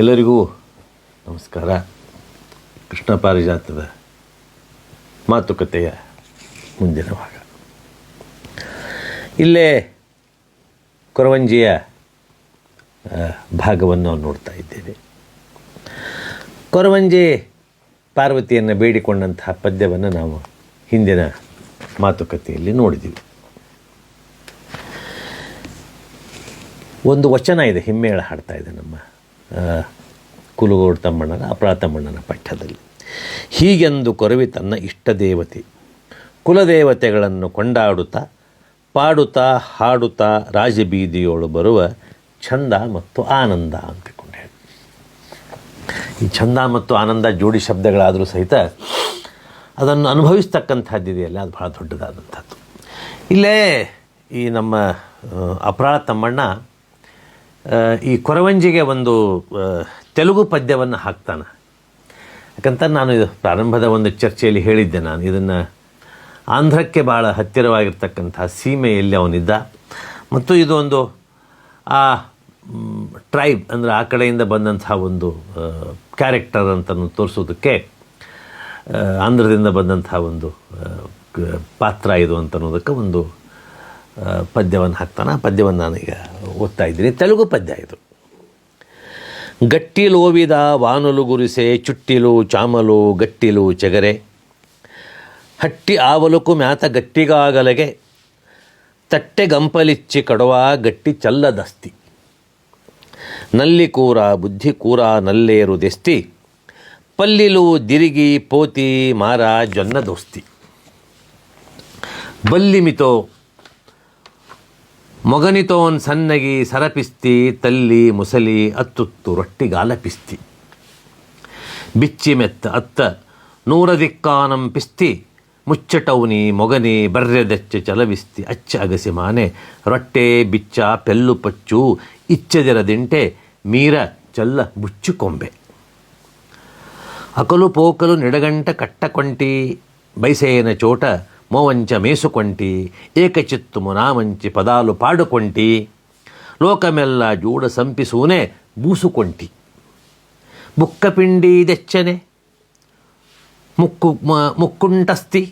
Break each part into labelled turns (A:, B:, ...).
A: ಎಲ್ಲರಿಗೂ ನಮಸ್ಕಾರ. ಕೃಷ್ಣ ಪಾರಿಜಾತದ ಮಾತುಕತೆಯ ಮುಂದಿನ ಭಾಗ. ಇಲ್ಲೇ ಕೊರವಂಜಿಯ ಭಾಗವನ್ನು ನಾವು ನೋಡ್ತಾ ಇದ್ದೇವೆ. ಕೊರವಂಜಿ ಪಾರ್ವತಿಯನ್ನು ಬೇಡಿಕೊಂಡಂತಹ ಪದ್ಯವನ್ನು ನಾವು ಹಿಂದಿನ ಮಾತುಕತೆಯಲ್ಲಿ ನೋಡಿದ್ದೀವಿ ಒಂದು ವಚನ ಇದೆ, ಹಿಮ್ಮೇಳ ಹಾಡ್ತಾ ಇದೆ ನಮ್ಮ ಕುಲಗೋಡು ತಮ್ಮಣ್ಣನ ಅಪರಾ ತಮ್ಮಣ್ಣನ ಪಠ್ಯದಲ್ಲಿ ಹೀಗೆಂದು ಕೊರವಿ ತನ್ನ ಇಷ್ಟ ದೇವತೆ, ಕುಲದೇವತೆಗಳನ್ನು ಕೊಂಡಾಡುತ್ತಾ, ಪಾಡುತ್ತಾ, ಹಾಡುತ್ತಾ ರಾಜಬೀದಿಯೋಳು ಬರುವ ಚಂದ ಮತ್ತು ಆನಂದ ಅಂತಿಕೊಂಡು ಈ ಚಂದ ಮತ್ತು ಆನಂದ ಜೋಡಿ ಶಬ್ದಗಳಾದರೂ ಸಹಿತ ಅದನ್ನು ಅನುಭವಿಸ್ತಕ್ಕಂಥದ್ದಿದೆಯಲ್ಲ, ಅದು ಭಾಳ ದೊಡ್ಡದಾದಂಥದ್ದು. ಇಲ್ಲೇ ಈ ನಮ್ಮ ಅಪರಾಧ ತಮ್ಮಣ್ಣ ಈ ಕೊರವಂಜಿಗೆ ಒಂದು ತೆಲುಗು ಪದ್ಯವನ್ನು ಹಾಕ್ತಾನೆ. ಯಾಕಂತ ನಾನು ಇದು ಪ್ರಾರಂಭದ ಒಂದು ಚರ್ಚೆಯಲ್ಲಿ ಹೇಳಿದ್ದೆ ನಾನು. ಇದನ್ನು ಆಂಧ್ರಕ್ಕೆ ಭಾಳ ಹತ್ತಿರವಾಗಿರ್ತಕ್ಕಂಥ ಸೀಮೆಯಲ್ಲಿ ಅವನಿದ್ದ. ಮತ್ತು ಇದು ಒಂದು, ಆ ಟ್ರೈಬ್ ಅಂದರೆ ಆ ಕಡೆಯಿಂದ ಬಂದಂತಹ ಒಂದು ಕ್ಯಾರೆಕ್ಟರ್ ಅಂತಲೂ ತೋರಿಸೋದಕ್ಕೆ ಆಂಧ್ರದಿಂದ ಬಂದಂತಹ ಒಂದು ಪಾತ್ರ ಇದು ಅಂತ ಅನ್ನೋದಕ್ಕೆ ಒಂದು ಪದ್ಯವನ್ನು ಹಾಕ್ತಾನೆ. ಆ ಪದ್ಯವನ್ನು ನಾನೀಗ ಓದ್ತಾ ಇದ್ದೀನಿ ತೆಲುಗು ಪದ್ಯ ಇದು ಗಟ್ಟಿಲೋವಿದ ವಾನಲು ಗುರಿಸೆ, ಚುಟ್ಟಿಲು ಚಾಮಲು ಗಟ್ಟಿಲು ಚಗರೆ. ಹಟ್ಟಿ ಆವಲುಕು ಮ್ಯಾತ ಗಟ್ಟಿಗಾಗಲಗೆ, ತಟ್ಟೆ ಗಂಪಲಿಚ್ಚಿ ಕಡುವ ಗಟ್ಟಿ ಚಲ್ಲದಸ್ತಿ. ನಲ್ಲಿ ಕೂರ ಬುದ್ಧಿ ಕೂರ ನಲ್ಲೇರು ದೆಸ್ತಿ. ಪಲ್ಲಿಲು ದಿರಿಗಿ ಪೋತಿ ಮಾರ ಜೊನ್ನ ದೋಸ್ತಿ ಬಲ್ಲಿಮಿತೋ ಮೊಗನಿತೋನ್ ಸನ್ನಗಿ ಸರಪಿಸ್ತಿ, ತಲ್ಲಿ, ಮುಸಲಿ ಅತ್ತುತ್ತು ರೊಟ್ಟಿಗಾಲಪಿಸ್ತಿ ಬಿಚ್ಚಿ ಮೆತ್ತ ಅತ್ತ ನೂರ ದಿಕ್ಕಾನಂ ಪಿಸ್ತಿ, ಮುಚ್ಚಟೌನಿ ಮೊಗನಿ ಬರ್ರೆದಚ್ಚೆ ಚಲವಿಸ್ತಿ. ಅಚ್ಚ ಅಗಸಿ ಮಾನೆ, ರೊಟ್ಟೆ, ಬಿಚ್ಚ, ಪೆಲ್ಲು ಪಚ್ಚು ಇಚ್ಚದಿರದಿಂಟೆ ಮೀರ, ಚಲ್ಲ, ಬುಚ್ಚು ಕೊಂಬೆ. ಅಕಲು ಪೋಕಲು ನಿಡಗಂಟ ಕಟ್ಟಕೊಂಟಿ, ಬೈಸೇನ ಚೋಟ ಮೋವಂಚ ಮೇಸುಕೊಂಟಿ, ಏಕಚಿತ್ತು ಮುನಾಮಂಚಿ ಪದಾಲು ಪಾಡುಕೊಂಟಿ, ಲೋಕಮೆಲ್ಲ ಜೂಡ ಸಂಪಿಸೂನೆ ಬೂಸುಕೊಂಟಿ. ಬುಕ್ಕಪಿಂಡಿ ದೆಚ್ಚನೆ, ಮುಕ್ಕು ಮುಕ್ಕುಂಟಸ್ತಿ,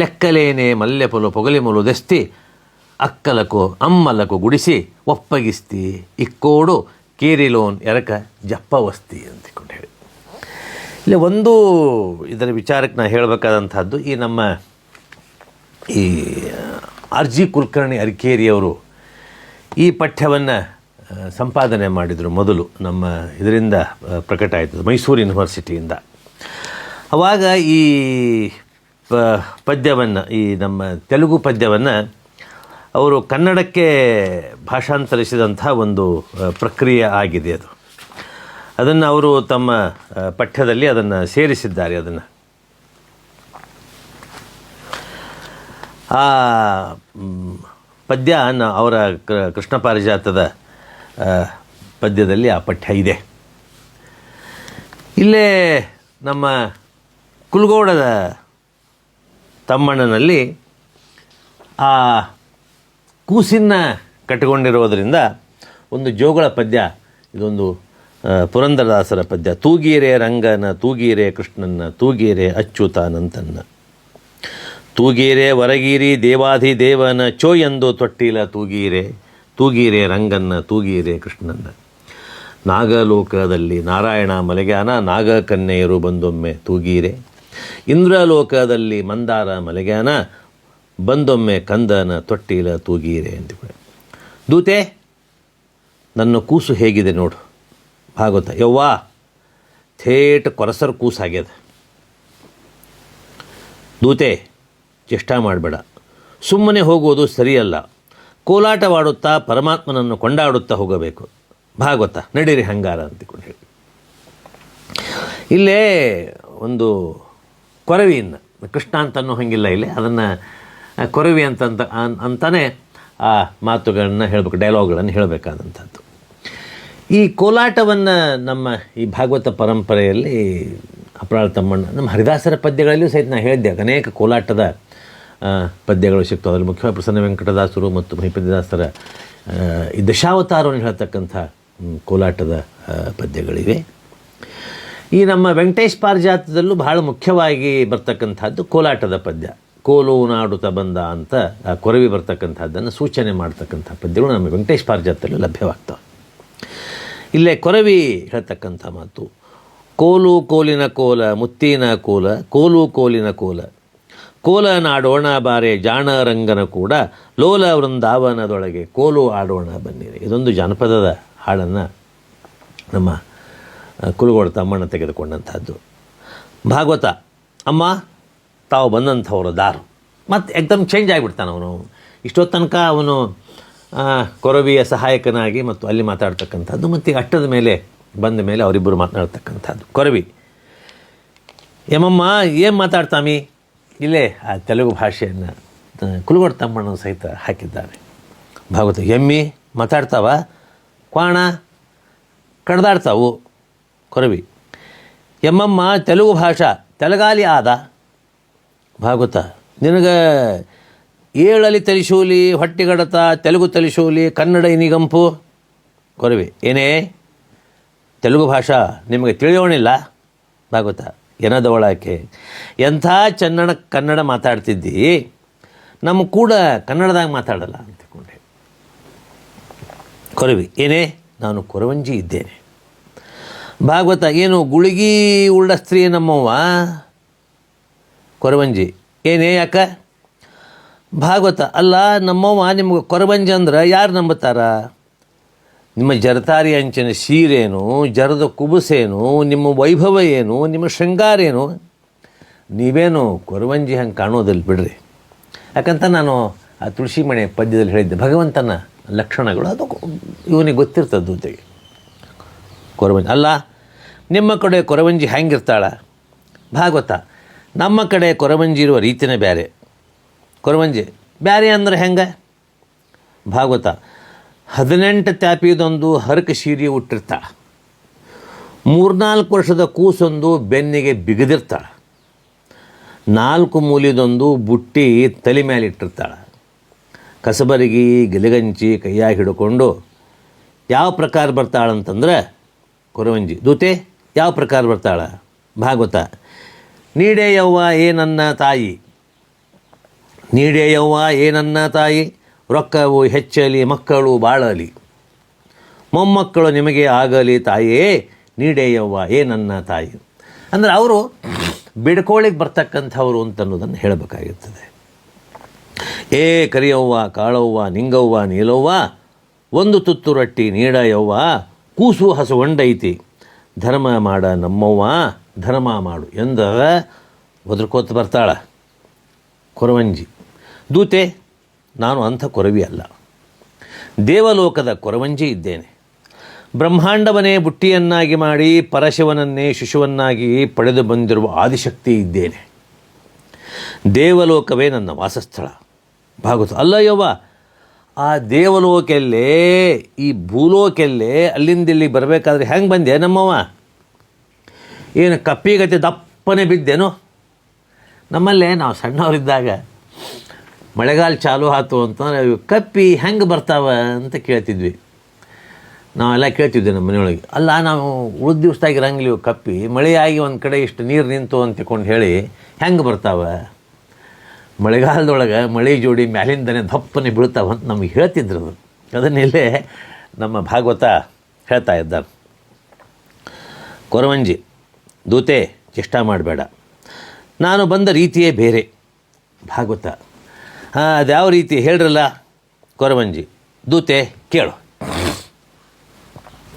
A: ಲೆಕ್ಕಲೇನೆ ಮಲ್ಲೆಪೊಲು ಪೊಗಲಿಮೊಲು ದೆಸ್ತಿ, ಅಕ್ಕಲಕು ಅಮ್ಮಲಕು ಗುಡಿಸಿ ಒಪ್ಪಗಿಸ್ತಿ, ಇಕ್ಕೋಡು ಕೇರಿಲೋನ್ ಎರಕ ಜಪ್ಪವಸ್ತಿ ಅಂತಿಕೊಂಡು ಹೇಳಿ. ಇಲ್ಲಿ ಒಂದು ಇದರ ವಿಚಾರಕ್ಕೆ ನಾನು ಹೇಳಬೇಕಾದಂಥದ್ದು ಈ ನಮ್ಮ ಈ ಆರ್ ಜಿ ಕುಲಕರ್ಣಿ ಅರಿಕೇರಿಯವರು ಈ ಪಠ್ಯವನ್ನು ಸಂಪಾದನೆ ಮಾಡಿದರು ಮೊದಲು ನಮ್ಮ ಇದರಿಂದ ಪ್ರಕಟ ಆಯಿತು ಮೈಸೂರು ಯೂನಿವರ್ಸಿಟಿಯಿಂದ. ಆವಾಗ ಈ ಪ ಪದ್ಯವನ್ನು, ಈ ನಮ್ಮ ತೆಲುಗು ಪದ್ಯವನ್ನು ಅವರು ಕನ್ನಡಕ್ಕೆ ಭಾಷಾಂತರಿಸಿದಂಥ ಒಂದು ಪ್ರಕ್ರಿಯೆ ಆಗಿದೆ ಅದು. ಅದನ್ನು ಅವರು ತಮ್ಮ ಪಠ್ಯದಲ್ಲಿ ಅದನ್ನು ಸೇರಿಸಿದ್ದಾರೆ ಅದನ್ನು. ಆ ಪದ್ಯ ಅವರ ಕೃಷ್ಣ ಪಾರಿಜಾತದ ಪದ್ಯದಲ್ಲಿ ಆ ಪಠ್ಯ ಇದೆ. ಇಲ್ಲೇ ನಮ್ಮ ಕುಲ್ಗೋಡದ ತಮ್ಮಣ್ಣನಲ್ಲಿ ಆ ಕೂಸಿನ ಕಟ್ಟಿಕೊಂಡಿರೋದರಿಂದ ಒಂದು ಜೋಗಳ ಪದ್ಯ, ಇದೊಂದು ಪುರಂದರದಾಸರ ಪದ್ಯ, ತೂಗೀರೆ ರಂಗನ ತೂಗೀರೆ ಕೃಷ್ಣನ ತೂಗೀರೆ ಅಚ್ಯುತಾನಂತನ್ನ ತೂಗೀರೆ ವರಗೀರಿ ದೇವಾಧಿ ದೇವನ ಚೋ ಎಂದು ತೊಟ್ಟಿಲ ತೂಗೀರೆ ತೂಗೀರೆ ರಂಗನ್ನ ತೂಗೀರೆ ಕೃಷ್ಣನ್ನ. ನಾಗಲೋಕದಲ್ಲಿ ನಾರಾಯಣ ಮಲೆಗಾನ, ನಾಗಕನ್ಯೆಯರು ಬಂದೊಮ್ಮೆ ತೂಗೀರೆ. ಇಂದ್ರಲೋಕದಲ್ಲಿ ಮಂದಾರ ಮಲೆಗಾನ, ಬಂದೊಮ್ಮೆ ಕಂದನ ತೊಟ್ಟಿಲ ತೂಗೀರೆ ಅಂತ ದೂತೆ, ನನ್ನ ಕೂಸು ಹೇಗಿದೆ ನೋಡು. ಭಾಗವತ, ಯವ್ವಾ, ಥೇಟ್ ಕೊರಸರ್ ಕೂಸಾಗ್ಯದ. ದೂತೆ ಚೇಷ್ಟ ಮಾಡಬೇಡ. ಸುಮ್ಮನೆ ಹೋಗುವುದು ಸರಿಯಲ್ಲ. ಕೋಲಾಟವಾಡುತ್ತಾ ಪರಮಾತ್ಮನನ್ನು ಕೊಂಡಾಡುತ್ತಾ ಹೋಗಬೇಕು. ಭಾಗವತ, ನಡೀರಿ ಹಂಗಾರ ಅಂತಿಕೊಂಡು ಹೇಳಿ. ಇಲ್ಲೇ ಒಂದು ಕೊರವಿಯನ್ನು ಕೃಷ್ಣ ಅಂತ ಅನ್ನೋ ಹಂಗಿಲ್ಲ ಇಲ್ಲಿ. ಅದನ್ನು ಕೊರವಿ ಅಂತಂತ ಅಂತಾನೆ ಆ ಮಾತುಗಳನ್ನು ಹೇಳಬೇಕು ಡೈಲಾಗ್ಗಳನ್ನು ಹೇಳಬೇಕಾದಂಥದ್ದು. ಈ ಕೋಲಾಟವನ್ನು ನಮ್ಮ ಈ ಭಾಗವತ ಪರಂಪರೆಯಲ್ಲಿ ಅಪರಾಳ ತಮ್ಮಣ್ಣ, ನಮ್ಮ ಹರಿದಾಸರ ಪದ್ಯಗಳಲ್ಲಿಯೂ ಸಹಿತ ನಾನು ಹೇಳಿದ್ದೆ. ಅನೇಕ ಕೋಲಾಟದ ಪದ್ಯಗಳು ಸಿಗ್ತವೆ. ಅದರಲ್ಲಿ ಮುಖ್ಯವಾಗಿ ಪ್ರಸನ್ನ ವೆಂಕಟದಾಸರು ಮತ್ತು ಮಹಿಪತಿದಾಸರ ಈ ದಶಾವತಾರವನ್ನು ಹೇಳ್ತಕ್ಕಂಥ ಕೋಲಾಟದ ಪದ್ಯಗಳಿವೆ. ಈ ನಮ್ಮ ವೆಂಕಟೇಶ್ ಪಾರಿಜಾತದಲ್ಲೂ ಬಹಳ ಮುಖ್ಯವಾಗಿ ಬರ್ತಕ್ಕಂಥದ್ದು ಕೋಲಾಟದ ಪದ್ಯ. ಕೋಲು ನಾಡುತ್ತ ಬಂದ ಅಂತ ಕೊರವಿ ಬರ್ತಕ್ಕಂಥದ್ದನ್ನು ಸೂಚನೆ ಮಾಡ್ತಕ್ಕಂಥ ಪದ್ಯಗಳು ನಮ್ಮ ವೆಂಕಟೇಶ್ ಪಾರ್ಜಾತದಲ್ಲಿ ಲಭ್ಯವಾಗ್ತವೆ. ಇಲ್ಲೇ ಕೊರವಿ ಹೇಳ್ತಕ್ಕಂಥ ಮಾತು. ಕೋಲು ಕೋಲಿನ ಕೋಲ, ಮುತ್ತಿನ ಕೋಲ, ಕೋಲು ಕೋಲಿನ ಕೋಲ. ಕೋಲ ನಾಡೋಣ ಬಾರೆ ಜಾಣರಂಗನ ಕೂಡ ಲೋಲ ವೃಂದಾವನದೊಳಗೆ ಕೋಲು ಆಡೋಣ ಬನ್ನಿರಿ. ಇದೊಂದು ಜಾನಪದದ ಹಾಡನ್ನು ನಮ್ಮ ಕುಲುಗೋಳ ತಮ್ಮಣ್ಣ ತೆಗೆದುಕೊಂಡಂಥದ್ದು. ಭಾಗವತ, ಅಮ್ಮ, ತಾವು ಬಂದಂಥವ್ರು ದಾರು. ಮತ್ತು ಎಕ್ದಮ್ ಚೇಂಜ್ ಆಗಿಬಿಡ್ತಾನೆ ಅವನು. ಇಷ್ಟೊತ್ತು ತನಕ ಅವನು ಕೊರವಿಯ ಸಹಾಯಕನಾಗಿ ಮತ್ತು ಅಲ್ಲಿ ಮಾತಾಡ್ತಕ್ಕಂಥದ್ದು ಮತ್ತು ಅಟ್ಟದ ಮೇಲೆ ಬಂದ ಮೇಲೆ ಅವರಿಬ್ಬರು ಮಾತನಾಡ್ತಕ್ಕಂಥದ್ದು. ಕೊರವಿ, ಯಮಮ್ಮ, ಏನು ಮಾತಾಡ್ತಾಮಿ? ಇಲ್ಲೇ ಆ ತೆಲುಗು ಭಾಷೆಯನ್ನು ಕುಲಗೋಡ ತಮ್ಮಣ್ಣ ಸಹಿತ ಹಾಕಿದ್ದಾರೆ. ಭಾಗವತ ಎಮ್ಮಿ, ಮಾತಾಡ್ತಾವ. ಕ್ವಾಣ ಕಡ್ದಾಡ್ತಾವು ಕೊರವಿ, ಎಮ್ಮಮ್ಮ ತೆಲುಗು ಭಾಷಾ, ತೆಲಗಾಲಿ ಆದ. ಭಾಗವತ, ನಿನಗೆ ಏಳಲಿ ತಲಿಶೂಲಿ, ಹೊಟ್ಟೆಗಡತ, ತೆಲುಗು ತಲಿಶೂಲಿ, ಕನ್ನಡ ಇನಿಗಂಪು. ಕೊರವಿ, ಏನೇ, ತೆಲುಗು ಭಾಷಾ ನಿಮಗೆ ತಿಳಿಯೋಣಿಲ್ಲ ಭಾಗವತ ಏನದವಳಾಕೆ ಎಂಥ ಚನ್ನಡ ಕನ್ನಡ ಮಾತಾಡ್ತಿದ್ದಿ, ನಮ್ಮ ಕೂಡ ಕನ್ನಡದಾಗ ಮಾತಾಡಲ್ಲ ಅಂತಿಕೊಂಡೆ. ಕೊರವಿ, ಏನೇ, ನಾನು ಕೊರವಂಜಿ ಇದ್ದೇನೆ. ಭಾಗವತ, ಏನು, ಗುಳಿಗಿ ಉಳ್ಳ ಸ್ತ್ರೀ ನಮ್ಮವ್ವ? ಕೊರವಂಜಿ, ಏನೇ, ಯಾಕ? ಭಾಗವತ, ಅಲ್ಲ, ನಮ್ಮವ್ವ ನಿಮ್ಗೆ ಕೊರವಂಜಿ ಅಂದ್ರೆ ಯಾರು ನಂಬುತ್ತಾರ ನಿಮ್ಮ ಜರತಾರಿ ಅಂಚಿನ ಸೀರೇನು ಜರದ ಕುಬುಸೇನು, ನಿಮ್ಮ ವೈಭವ ಏನು, ನಿಮ್ಮ ಶೃಂಗಾರ ಏನು? ನೀವೇನು ಕೊರವಂಜಿ ಹಂಗೆ ಕಾಣೋದಿಲ್ಲ ಬಿಡ್ರಿ. ಯಾಕಂತ ನಾನು ಆ ತುಳಸಿ ಮನೆ ಪದ್ಯದಲ್ಲಿ ಹೇಳಿದ್ದೆ, ಭಗವಂತನ ಲಕ್ಷಣಗಳು, ಅದು ಇವನಿಗೆ ಗೊತ್ತಿರ್ತದ್ದು ಜೊತೆಗೆ. ಕೊರವಂಜಿ, ಅಲ್ಲ, ನಿಮ್ಮ ಕಡೆ ಕೊರವಂಜಿ ಹೆಂಗಿರ್ತಾಳೆ ಭಾಗವತ, ನಮ್ಮ ಕಡೆ ಕೊರವಂಜಿ ಇರುವ ರೀತಿನೇ ಬೇರೆ ಕೊರವಂಜಿ ಬೇರೆ ಅಂದ್ರೆ ಹೆಂಗೆ? ಭಾಗವತ ಹದಿನೆಂಟು ತ್ಯಾಪಿದೊಂದು ಹರಕ ಸೀರೆ ಹುಟ್ಟಿರ್ತ ಮೂರ್ನಾಲ್ಕು ವರ್ಷದ ಕೂಸೊಂದು ಬೆನ್ನಿಗೆ ಬಿಗಿದಿರ್ತಾಳೆ ನಾಲ್ಕು ಮೂಲಿದೊಂದು ಬುಟ್ಟಿ ತಲೆ ಮೇಲೆ ಇಟ್ಟಿರ್ತಾಳೆ ಕಸಬರಗಿ ಗಿಲಗಂಚಿ ಕೈಯಾಗಿ ಹಿಡ್ಕೊಂಡು ಯಾವ ಪ್ರಕಾರ ಬರ್ತಾಳಂತಂದ್ರೆ ಕೊರವಂಜಿ, ದೂತೆ, ಯಾವ ಪ್ರಕಾರ ಬರ್ತಾಳೆ? ಭಾಗವತ, ನೀಡೇ ಯವ್ವ ಏನನ್ನ ತಾಯಿ. ನೀಡೇ ಯವ್ವ ಏನನ್ನ ತಾಯಿ. ರೊಕ್ಕವು ಹೆಚ್ಚಲಿ, ಮಕ್ಕಳು ಬಾಳಲಿ. ಮೊಮ್ಮಕ್ಕಳು ನಿಮಗೆ ಆಗಲಿ ತಾಯೇ ಏ ನನ್ನ ತಾಯಿ. ಅಂದರೆ ಅವರು ಬಿಡ್ಕೋಳಿಗೆ ಬರ್ತಕ್ಕಂಥವ್ರು ಅಂತನ್ನೋದನ್ನು ಹೇಳಬೇಕಾಗಿರ್ತದೆ. ಏ ಕರಿಯವ್ವ, ಕಾಳವ್ವ, ನಿಂಗವ್ವ, ನೀಲವ್ವ, ಒಂದು ತುತ್ತು ರೊಟ್ಟಿ ನೀಡಯವ್ವ, ಕೂಸು ಹಸುಗೊಂಡೈತಿ ಧರ್ಮ ಮಾಡ ನಮ್ಮವ್ವ, ಧರ್ಮ ಮಾಡು ಎಂದ ಒದರ್ಕೋತ ಬರ್ತಾಳ. ಕೊರವಂಜಿ. ದೂತೆ ನಾನು ಅಂಥ ಕೊರವಿ ಅಲ್ಲ. ದೇವಲೋಕದ ಕೊರವಂಜಿ ಇದ್ದೇನೆ. ಬ್ರಹ್ಮಾಂಡವನೇ ಬುಟ್ಟಿಯನ್ನಾಗಿ ಮಾಡಿ ಪರಶಿವನನ್ನೇ ಶಿಶುವನ್ನಾಗಿ ಪಡೆದು ಬಂದಿರುವ ಆದಿಶಕ್ತಿ ಇದ್ದೇನೆ. ದೇವಲೋಕವೇ ನನ್ನ ವಾಸಸ್ಥಳ. ಭಾಗವತ, ಅಲ್ಲ ಆ ದೇವಲೋಕೆಲ್ಲೇ ಈ ಭೂಲೋಕೆಲ್ಲೇ ಅಲ್ಲಿಂದ ಇಲ್ಲಿ ಬರಬೇಕಾದ್ರೆ ಹೆಂಗೆ ಬಂದೆ ನಮ್ಮವ್ವ? ಏನು ಕಪ್ಪಿಗತೆ ದಪ್ಪನೆ ಬಿದ್ದೇನೋ? ನಮ್ಮಲ್ಲೇ ನಾವು ಸಣ್ಣವರಿದ್ದಾಗ ಮಳೆಗಾಲ ಚಾಲು ಆಯ್ತು ಅಂತಂದರೆ ಇವು ಕಪ್ಪಿ ಹೆಂಗೆ ಬರ್ತಾವ ಅಂತ ಕೇಳ್ತಿದ್ವಿ. ನಾವೆಲ್ಲ ಕೇಳ್ತಿದ್ವಿ ನಮ್ಮ ಮನೆಯೊಳಗೆ. ಅಲ್ಲ, ನಾವು ಉಳಿದ ದಿವಸದಾಗ ಇರಂಗಿಲ್ಲ ಇವು ಕಪ್ಪಿ. ಮಳೆಯಾಗಿ ಒಂದು ಕಡೆ ಇಷ್ಟು ನೀರು ನಿಂತು ಅಂತ ತಿಳ್ಕೊಂಡು ಹೇಳಿ, ಹೆಂಗೆ ಬರ್ತಾವ? ಮಳೆಗಾಲದೊಳಗೆ ಮಳೆ ಜೋಡಿ ಮ್ಯಾಲಿಂದನೇ ದಪ್ಪನೆ ಬೀಳ್ತಾವೆ ಅಂತ ನಮಗೆ ಹೇಳ್ತಿದ್ರು ಅದು ಅದನ್ನೆಲ್ಲೇ ನಮ್ಮ ಭಾಗವತ ಹೇಳ್ತಾ ಇದ್ದಾರೆ. ಕೊರವಂಜಿ, ದೂತೆ, ಚೇಷ್ಟ ಮಾಡಬೇಡ. ನಾನು ಬಂದ ರೀತಿಯೇ ಬೇರೆ. ಭಾಗವತ. ಹಾಂ, ಅದು ಯಾವ ರೀತಿ ಹೇಳ್ರಲ್ಲ? ಕೊರವಂಜಿ. ದೂತೆ, ಕೇಳು.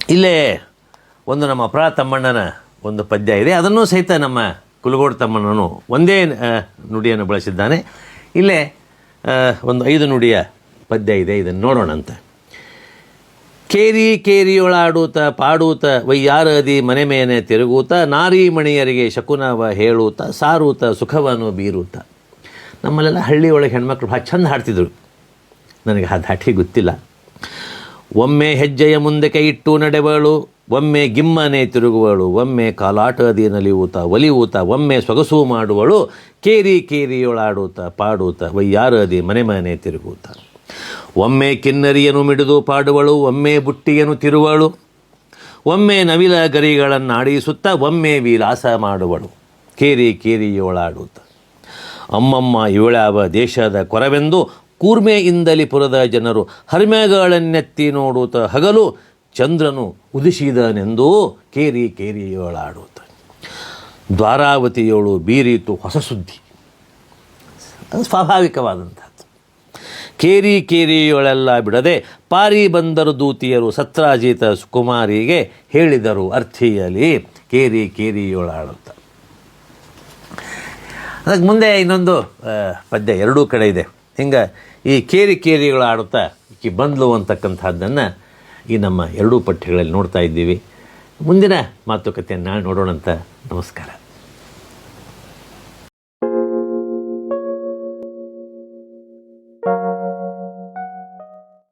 A: ಇಲ್ಲೇ ಒಂದು ನಮ್ಮ ಪ್ರಾ ತಮ್ಮಣ್ಣನ ಒಂದು ಪದ್ಯ ಇದೆ. ಅದನ್ನು ಸಹಿತ ನಮ್ಮ ಕುಲಗೋಡು ತಮ್ಮಣ್ಣನು ಒಂದೇ ನುಡಿಯನ್ನು ಬಳಸಿದ್ದಾನೆ. ಇಲ್ಲೇ ಒಂದು ಐದು ನುಡಿಯ ಪದ್ಯ ಇದೆ. ಇದನ್ನು ನೋಡೋಣ ಅಂತ. ಕೇರಿ ಕೇರಿಯೊಳಾಡೂತ, ಪಾಡೂತ ವೈಯಾರದಿ ಮನೆ ಮೇನೆ ತಿರುಗೂತ ನಾರಿ ಮಣಿಯರಿಗೆ ಶಕುನವ ಹೇಳೂತ, ಸಾರೂತ, ಸುಖವನ್ನು ಬೀರೂತ. ನಮ್ಮಲ್ಲೆಲ್ಲ ಹಳ್ಳಿಯೊಳಗೆ ಹೆಣ್ಮಕ್ಳು ಭಾಳ ಚಂದ ಹಾಡ್ತಿದ್ರು. ನನಗೆ ಆ ದಾಟಿ ಗೊತ್ತಿಲ್ಲ. ಒಮ್ಮೆ ಹೆಜ್ಜೆಯ ಮುಂದೆ ಕೈ ಇಟ್ಟು ನಡೆವಳು, ಒಮ್ಮೆ ಗಿಮ್ಮನೆ ತಿರುಗುವಳು, ಒಮ್ಮೆ ಕಾಲಾಟದಿ ನಲಿಯೂತ ಒಲಿಯೂತ ಒಮ್ಮೆ ಸೊಗಸು ಮಾಡುವಳು, ಕೇರಿ ಕೇರಿಯೊಳಾಡೂತ ಪಾಡೂತ ವೈಯಾರದಿ ಮನೆ ಮನೆ ತಿರುಗೂತ ಒಮ್ಮೆ ಕಿನ್ನರಿಯನ್ನು ಮಿಡಿದು ಪಾಡುವಳು, ಒಮ್ಮೆ ಬುಟ್ಟಿಯನ್ನು ತಿರುವಳು, ಒಮ್ಮೆ ನವಿಲ ಗರಿಗಳನ್ನು ಆಡಿಸುತ್ತ ಒಮ್ಮೆ ವಿಲಾಸ ಮಾಡುವಳು, ಕೇರಿ ಕೇರಿಯೋಳಾಡುತ್ತ ಅಮ್ಮಮ್ಮ ಇವಳಾವ ದೇಶದ ಕೊರವೆಂದು ಕೂರ್ಮೆಯಿಂದಲಿ ಪುರದ ಜನರು ಹರಿಮೆಗಳನ್ನೆತ್ತಿ ನೋಡುತ್ತ ಹಗಲು ಚಂದ್ರನು ಉದಿಸಿದನೆಂದೂ ಕೇರಿ ಕೇರಿಯೋಳಾಡುತ್ತ. ದ್ವಾರಾವತಿಯೋಳು ಬೀರಿತು ಹೊಸ ಸುದ್ದಿ. ಅದು ಸ್ವಾಭಾವಿಕವಾದಂಥದ್ದು. ಕೇರಿ ಕೇರಿಯೊಳೆಲ್ಲ ಬಿಡದೆ ಪಾರಿ ಬಂದರು ದೂತಿಯರು ಸತ್ರಾಜಿತ ಸುಕುಮಾರಿಗೆ ಹೇಳಿದರು ಅರ್ಥಿಯಲ್ಲಿ ಕೇರಿ ಕೇರಿಯೊಳಾಡುತ್ತ. ಅದಕ್ಕೆ ಮುಂದೆ ಇನ್ನೊಂದು ಪದ್ಯ ಎರಡೂ ಕಡೆ ಇದೆ. ಹಿಂಗೆ ಈ ಕೇರಿ ಕೇರಿಗಳು ಆಡುತ್ತಾ ಈ ಬಂದ್ಲು ಅಂತಕ್ಕಂಥದ್ದನ್ನು ಈ ನಮ್ಮ ಎರಡೂ ಪಠ್ಯಗಳಲ್ಲಿ ನೋಡ್ತಾ ಇದ್ದೀವಿ. ಮುಂದಿನ ಮಾತುಕತೆಯನ್ನು ನೋಡೋಣ ಅಂತ ನಮಸ್ಕಾರ.